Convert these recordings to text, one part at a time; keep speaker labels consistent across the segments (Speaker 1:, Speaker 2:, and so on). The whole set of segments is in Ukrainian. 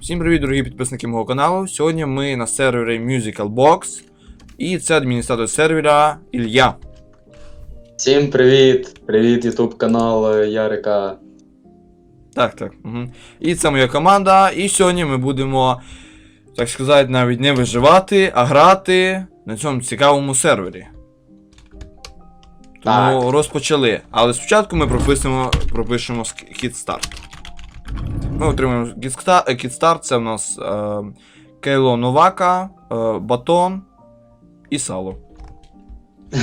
Speaker 1: Всім привіт, дорогі підписники мого каналу. Сьогодні ми на сервері Musical Box. І це адміністратор сервера Ілля.
Speaker 2: Всім привіт! Привіт, Ютуб канал е, Ярика.
Speaker 1: Так, так. Угу. І це моя команда. І сьогодні ми будемо, так сказати, навіть не виживати, а грати на цьому цікавому сервері. Тому
Speaker 2: Так.
Speaker 1: розпочали. Але спочатку ми пропишемо, пропишемо кітстарт. Ми отримаємо кітстарт, це в нас е, Кейло Новака, е, Батон і сало.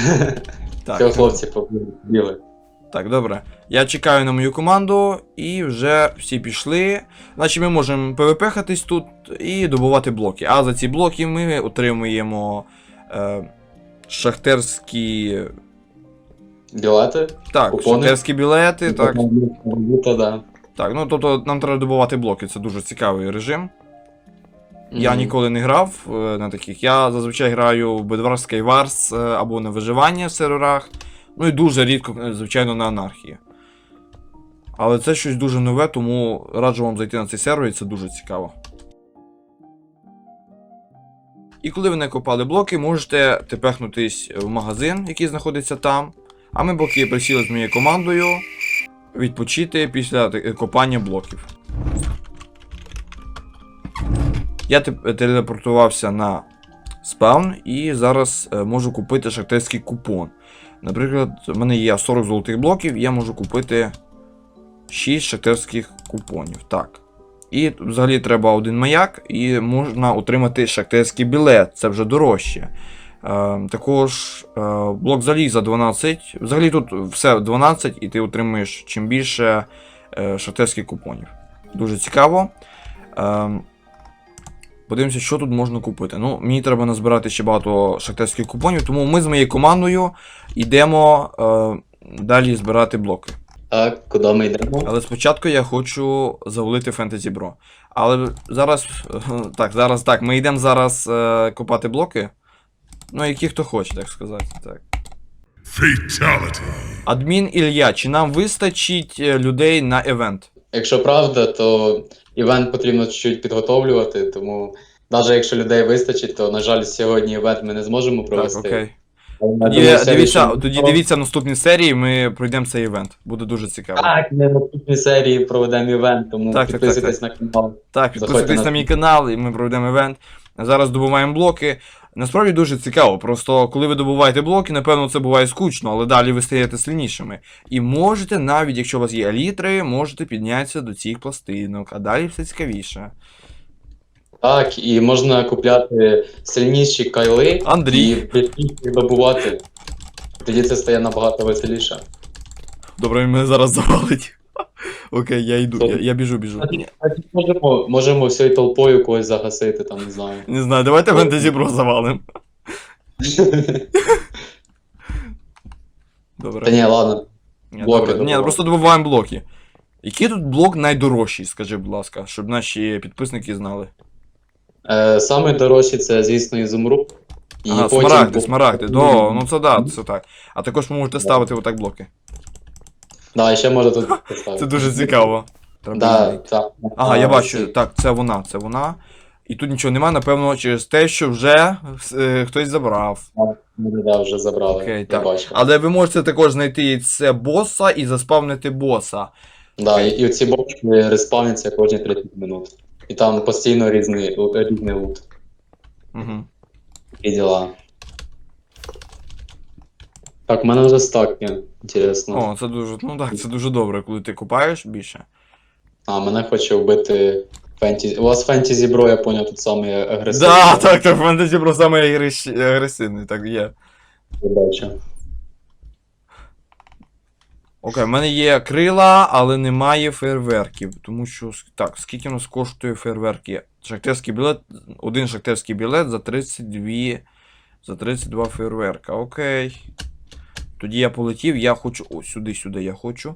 Speaker 2: Цього
Speaker 1: Так,
Speaker 2: хлопці побіли.
Speaker 1: так, добре. Я чекаю на мою команду і вже всі пішли. Значить, ми можемо ПВП-хатись тут і добувати блоки. А за ці блоки ми отримуємо е, шахтерські.
Speaker 2: Білети?
Speaker 1: Так,
Speaker 2: Купони?
Speaker 1: шахтерські білети. Так,
Speaker 2: Валюта, да.
Speaker 1: Так, ну тобто нам треба добувати блоки, це дуже цікавий режим. Я ніколи не грав е, на таких. Я зазвичай граю в Bedwars Skywars е, або на виживання в серверах. Ну і дуже рідко, е, звичайно, на анархії. Але це щось дуже нове, тому раджу вам зайти на цей сервер, і це дуже цікаво. І коли ви накопали блоки, можете тепехнутись в магазин, який знаходиться там. А ми поки присіли з моєю командою відпочити після копання блоків. Я телепортувався на спаун і зараз е, можу купити шахтерський купон. Наприклад, в мене є 40 золотих блоків, я можу купити 6 шахтерських купонів. Так. І взагалі треба один маяк, і можна отримати шахтерський білет, це вже дорожче. Е, також е, блок заліза 12. Взагалі тут все 12, і ти отримуєш чим більше е, шахтерських купонів. Дуже цікаво. Подивимося, що тут можна купити. Ну, мені треба назбирати ще багато шахтерських купонів, тому ми з моєю командою йдемо далі збирати блоки.
Speaker 2: Так, куди ми йдемо?
Speaker 1: Але спочатку я хочу завалити Fantasy Bro. Але зараз. Так, зараз так. Ми йдемо зараз копати блоки. Ну, які хто хоче, так сказати. Так.
Speaker 3: Fatality.
Speaker 1: Адмін Ілля, чи нам вистачить е, людей на евент?
Speaker 2: Якщо правда, то івент потрібно чуть-чуть підготовлювати, тому навіть якщо людей вистачить, то, на жаль, сьогодні івент ми не зможемо
Speaker 1: Так,
Speaker 2: провести.
Speaker 1: окей. Тоді, дивіться, тоді дивіться наступні серії, ми пройдемо цей івент. Буде дуже цікаво.
Speaker 2: Так, ми в наступній серії проведемо івент, тому
Speaker 1: Так, так,
Speaker 2: підписуйтесь на канал.
Speaker 1: Так, підписуйтесь
Speaker 2: на-
Speaker 1: на мій канал, і ми проведемо івент. Зараз добуваємо блоки. Насправді дуже цікаво. Просто коли ви добуваєте блоки, напевно, це буває скучно, але далі ви стаєте сильнішими. І можете, навіть якщо у вас є елітри, можете піднятися до цих пластинок, а далі все цікавіше.
Speaker 2: Так, і можна купляти сильніші кайли
Speaker 1: Андрій.
Speaker 2: і більше добувати. Тоді це стає набагато веселіше.
Speaker 1: Добре, він мене зараз завалить. Окей, я йду, я, я біжу, біжу.
Speaker 2: Можемо, можемо всією толпою когось загасити, там не знаю.
Speaker 1: Не знаю, давайте фентезі бро завалим. Добре.
Speaker 2: Та ні, ладно.
Speaker 1: Ні,
Speaker 2: Блоки
Speaker 1: добре. Ні,
Speaker 2: добуваємо.
Speaker 1: просто добуваємо блоки. Який тут блок найдорожчий, скажи, будь ласка, щоб наші підписники знали.
Speaker 2: Е, саме дорожче це, звісно, ізумруд. І
Speaker 1: Ага, смарагди, смарагди. До, ну це да, це так. А також ви можете ставити отак блоки.
Speaker 2: Да, ще можна тут поставити.
Speaker 1: Це дуже цікаво.
Speaker 2: Да, так.
Speaker 1: Ага, я бачу. Так, це вона, це вона. І тут нічого немає, напевно, через те, що вже е, хтось забрав.
Speaker 2: Ми да, вже забрали.
Speaker 1: Окей, так.
Speaker 2: бачу.
Speaker 1: Але ви можете також знайти яйце боса і заспавнити боса.
Speaker 2: Да, і, і ці бочки респавняться кожні 30 минут. І там постійно різний, різний лут.
Speaker 1: Угу.
Speaker 2: І діла. Так, в мене вже стак. Інтересно.
Speaker 1: О, це дуже. Ну так, це дуже добре, коли ти купаєш більше.
Speaker 2: А, мене хоче вбити фентізі. У вас фентізі бро, я поняв, тут саме агресивний.
Speaker 1: Да, так, так, фентезі про саме агрес- агресивний, так є.
Speaker 2: Я бачу.
Speaker 1: Окей, в мене є крила, але немає фейерверків. Тому що. Так, скільки у нас коштує фейерверки? Шахтерський білет. Один шахтерський білет за 32. За 32 фейерверка. Окей. Тоді я полетів, я хочу. О, сюди, сюди я хочу.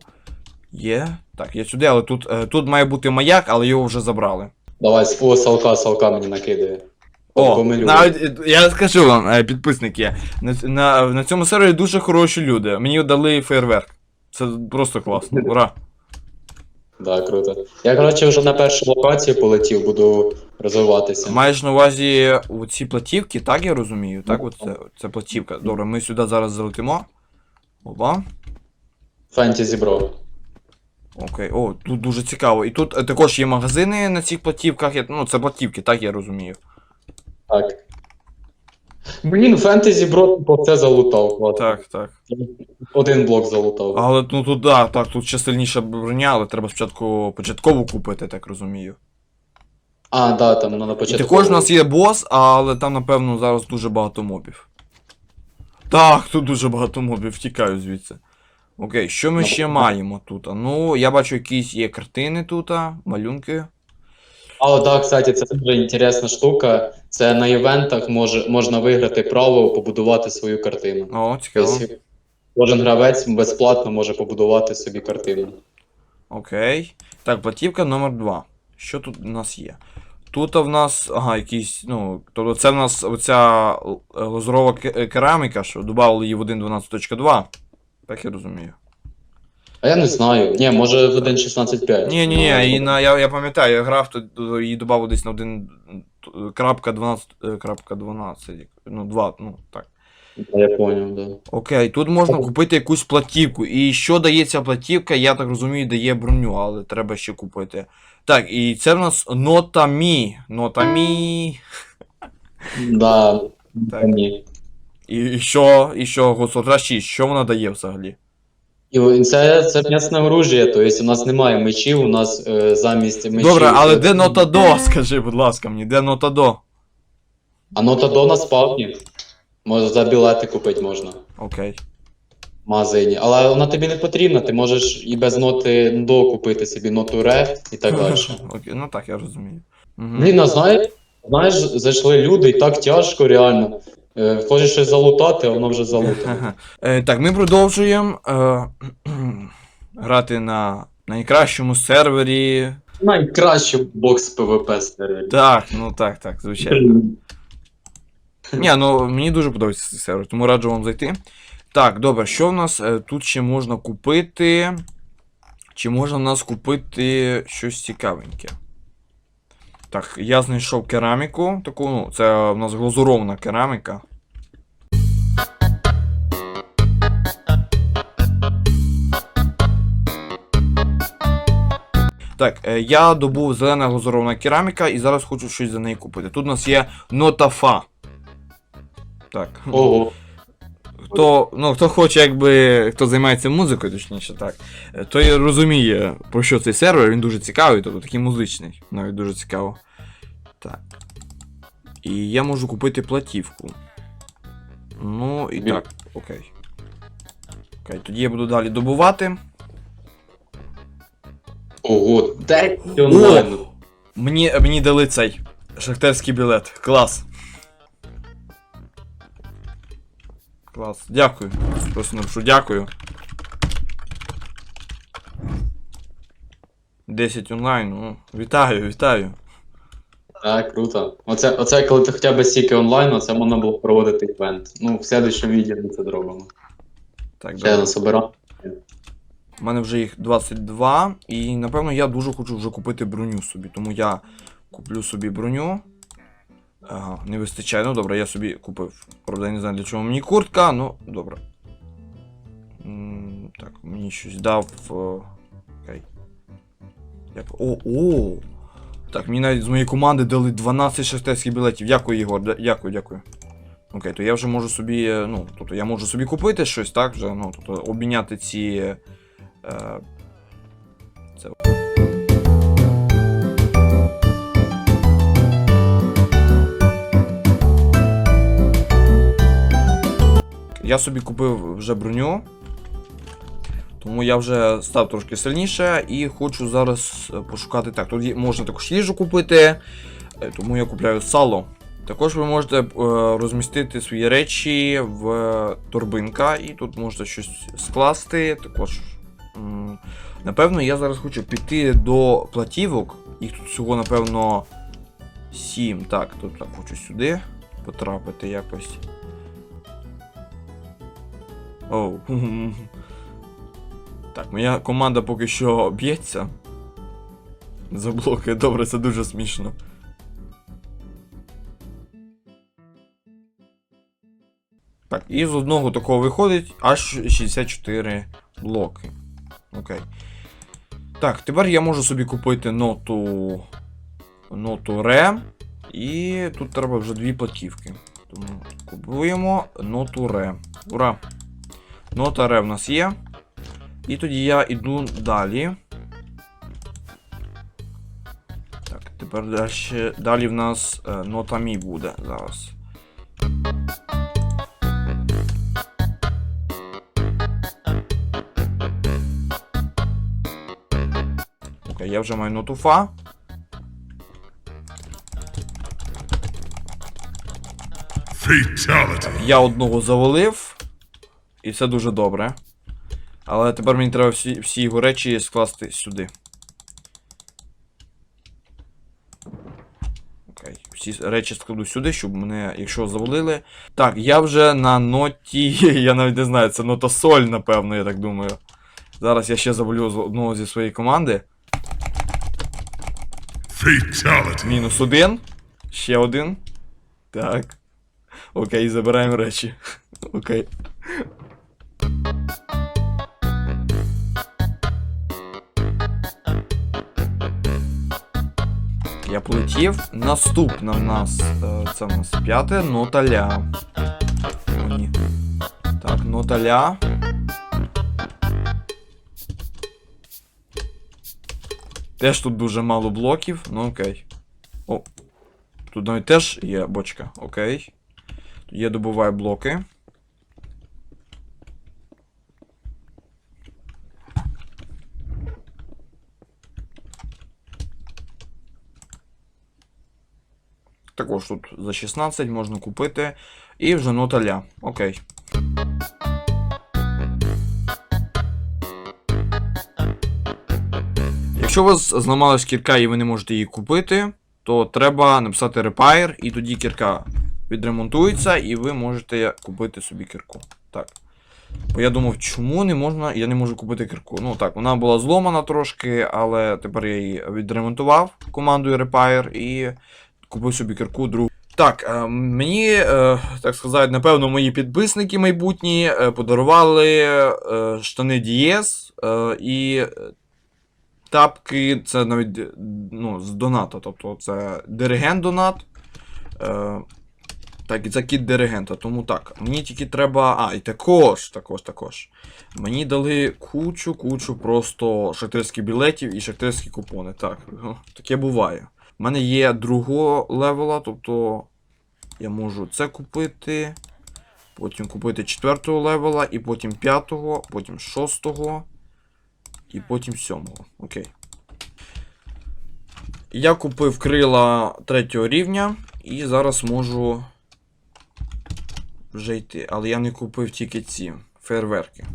Speaker 1: Є. Так, я сюди, але тут, е, тут має бути маяк, але його вже забрали.
Speaker 2: Давай, о, салка, салка мені накидає.
Speaker 1: О,
Speaker 2: Помилюю.
Speaker 1: навіть е, я скажу вам, е, підписники, на, на, на цьому сервері дуже хороші люди. Мені дали фейерверк. Це просто класно. Ура.
Speaker 2: Да, круто. Я, коротше, вже на першу локацію полетів, буду розвиватися.
Speaker 1: Маєш на увазі ці платівки, так я розумію? Так, от це, це платівка. Добре, ми сюди зараз залетимо. Опа.
Speaker 2: Фентезі бро.
Speaker 1: Окей, о, тут дуже цікаво. І тут е, також є магазини на цих платівках. Я, ну, це платівки, так я розумію.
Speaker 2: Так. Блін, фентезі бро по це залутав. Ладно.
Speaker 1: Так, так.
Speaker 2: Один блок залутав.
Speaker 1: Але ну тут, да, так, тут ще сильніша броня, але треба спочатку початкову купити, так розумію.
Speaker 2: А, да, там ну, на
Speaker 1: І
Speaker 2: початку.
Speaker 1: також у нас є бос, але там, напевно, зараз дуже багато мобів. Так, тут дуже багато мобів, втікаю звідси. Окей, що ми ще маємо тут? Ну, я бачу, якісь є картини тут, малюнки.
Speaker 2: А, так, кстати, це дуже інтересна штука. Це на івентах може, можна виграти право побудувати свою картину.
Speaker 1: О, цікаво.
Speaker 2: Тобто, кожен гравець безплатно може побудувати собі картину.
Speaker 1: Окей. Так, платівка номер 2. Що тут у нас є? Тут в нас, ага, якісь, ну, тобто це в нас оця л- лазурова е, кераміка, що додали її в 1.12.2. Так я розумію.
Speaker 2: А я не знаю. Ні, може в 1.16.5.
Speaker 1: Ні, ні, ні, і на, я, я пам'ятаю, я грав, то її додав десь на 1.12, ну, 2, ну, так.
Speaker 2: Я поняв, да.
Speaker 1: Окей, тут можна купити якусь платівку. І що дає ця платівка, я так розумію, дає броню, але треба ще купити. Так, і це в нас нота мі. Нота мі.
Speaker 2: Да.
Speaker 1: Так.
Speaker 2: Ні.
Speaker 1: І що, і що, Госотра 6, що вона дає взагалі?
Speaker 2: І це, це м'ясне оружие, тобто у нас немає мечів, у нас е, замість мечів.
Speaker 1: Добре, але
Speaker 2: це-
Speaker 1: де нота до? Скажи, будь ласка, мені, де нота до?
Speaker 2: А нота до на спавні. Може за білети купити можна.
Speaker 1: Окей.
Speaker 2: в магазині. Але вона тобі не потрібна, ти можеш і без ноти до купити собі ноту ре і так далі.
Speaker 1: Окей, ну так, я розумію. Мгм.
Speaker 2: Блін, а знаєш, знаєш, зайшли люди і так тяжко, реально. Е, Хочеш щось залутати, а воно вже залутане.
Speaker 1: Е, так, ми продовжуємо е, грати на найкращому сервері.
Speaker 2: Найкраще бокс ПВП сервері.
Speaker 1: Так, ну так, так, звичайно. Ні, ну мені дуже подобається цей сервер, тому раджу вам зайти. Так, добре, що в нас е, тут ще можна купити? Чи можна в нас купити щось цікавеньке? Так, я знайшов кераміку. Таку, ну, це в нас глазурована кераміка. Так, е, я добув зелена глазурована кераміка і зараз хочу щось за неї купити. Тут у нас є нотафа. Так.
Speaker 2: Ого.
Speaker 1: Хто, ну, хто хоче, якби, хто займається музикою, точніше так, той розуміє, про що цей сервер, він дуже цікавий, тобто такий музичний, навіть дуже цікаво. Так. І я можу купити платівку. Ну, і
Speaker 2: Бі-
Speaker 1: так, окей. Окей, тоді я буду далі добувати.
Speaker 2: Ого, де онлайн?
Speaker 1: Мені, мені дали цей шахтерський білет. Клас. Клас. Дякую. Просто напишу дякую. 10 онлайн. Ну, вітаю, вітаю.
Speaker 2: Так, круто. Оце, оце коли ти хоча б стільки онлайну, це можна було проводити івент. Ну, в следующому відео ми це зробимо.
Speaker 1: Так,
Speaker 2: Ще я
Speaker 1: добре. У мене вже їх 22, і напевно я дуже хочу вже купити броню собі, тому я куплю собі броню. Ага, не вистачає. Ну добре, я собі купив. Правда, я не знаю для чого мені куртка, ну добре. Так, мені щось дав. е, Окей. Як... О, о! Так, мені навіть з моєї команди дали 12 шахтерських білетів. Дякую, Ігор. Дякую, дякую. Окей, то я вже можу собі. е, Ну, тобто я можу собі купити щось, так? Вже, ну, тобто обміняти ці. Е, це. Я собі купив вже броню. Тому я вже став трошки сильніше і хочу зараз е, пошукати. Так, тут можна також їжу купити, е, тому я купляю сало. Також ви можете е, розмістити свої речі в торбинка, і тут можете щось скласти. Також, напевно, я зараз хочу піти до платівок. Їх тут всього, напевно, 7. Так, тут так хочу сюди потрапити якось. Оу. Так, моя команда поки що б'ється. За блоки, добре, це дуже смішно. Так, і з одного такого виходить аж 64 блоки. Окей. Так, тепер я можу собі купити ноту. Ноту Ре. І тут треба вже дві платівки. Тому купуємо ноту Ре. Ура! Нота Ре в нас є. І тоді я йду далі. Так, тепер далі, далі в нас е, нота Мі буде зараз. Окей, я вже маю ноту Фа.
Speaker 3: Fatality.
Speaker 1: Я одного завалив, і все дуже добре. Але тепер мені треба всі, всі його речі скласти сюди. Окей, всі речі складу сюди, щоб мене, якщо завалили. Так, я вже на ноті. Я навіть не знаю, це нота соль, напевно, я так думаю. Зараз я ще завалю з одного зі своєї команди.
Speaker 3: Fatality.
Speaker 1: Мінус один. Ще один. Так. Окей, забираємо речі. Окей. Я полетів. Наступна в нас. е, Це в нас п'яте нота ля. О, ні. Так, нота ля. Теж тут дуже мало блоків, ну окей. О. Тут навіть теж є бочка, окей. Тут я добуваю блоки. Також тут за 16 можна купити. І вже нота ля. Окей. Якщо у вас зламалась кірка і ви не можете її купити, то треба написати repair, і тоді кірка відремонтується, і ви можете купити собі кірку. Так. Бо я думав, чому не можна, я не можу купити кірку. Ну так, вона була зломана трошки, але тепер я її відремонтував командою repair і купив собі кірку другу. Так, е, мені, е, так сказати, напевно, мої підписники майбутні е, подарували штани Дієс і тапки, це навіть ну, з доната, тобто це диригент донат. Так, і це кіт диригента, тому так. Мені тільки треба. А, і також, також, також. Мені дали кучу, кучу просто шахтерських білетів і шахтерські купони. Так, таке буває. У мене є другого левела, тобто я можу це купити. Потім купити четвертого левела, і потім п'ятого, потім шостого. І потім сьомого. Окей. Я купив крила третього рівня і зараз можу вже йти. Але я не купив тільки ці фейерверки.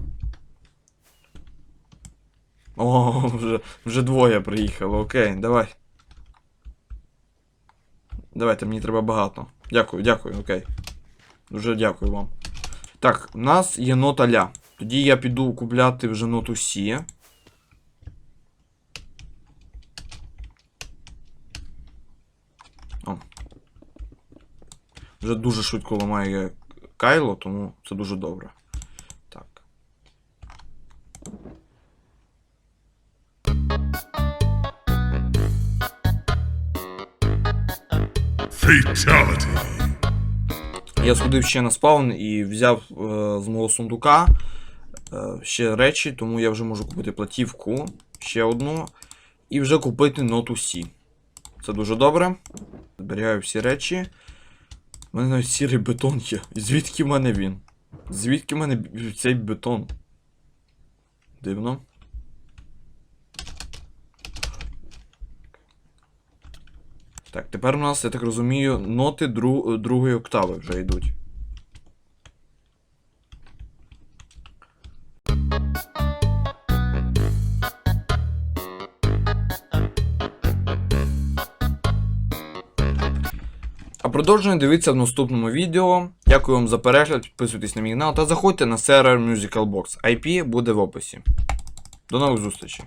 Speaker 1: О, вже, вже двоє приїхало. Окей, давай. Давайте, мені треба багато. Дякую, дякую, окей. Дуже дякую вам. Так, у нас є нота ля. Тоді я піду купляти вже ноту Сі. О. Вже дуже швидко ламає Кайло, тому це дуже добре.
Speaker 3: Fatality.
Speaker 1: Я сходив ще на спаун і взяв е, з мого сундука е, ще речі, тому я вже можу купити платівку, ще одну, і вже купити ноту Сі. Це дуже добре. Зберігаю всі речі. У мене навіть сірий бетон є. І звідки в мене він? Звідки в мене цей бетон? Дивно. Так, тепер у нас, я так розумію, ноти дру- другої октави вже йдуть. А продовжуємо дивитися в наступному відео. Дякую вам за перегляд, підписуйтесь на мій канал та заходьте на сервер Musical Box. IP буде в описі. До нових зустрічей.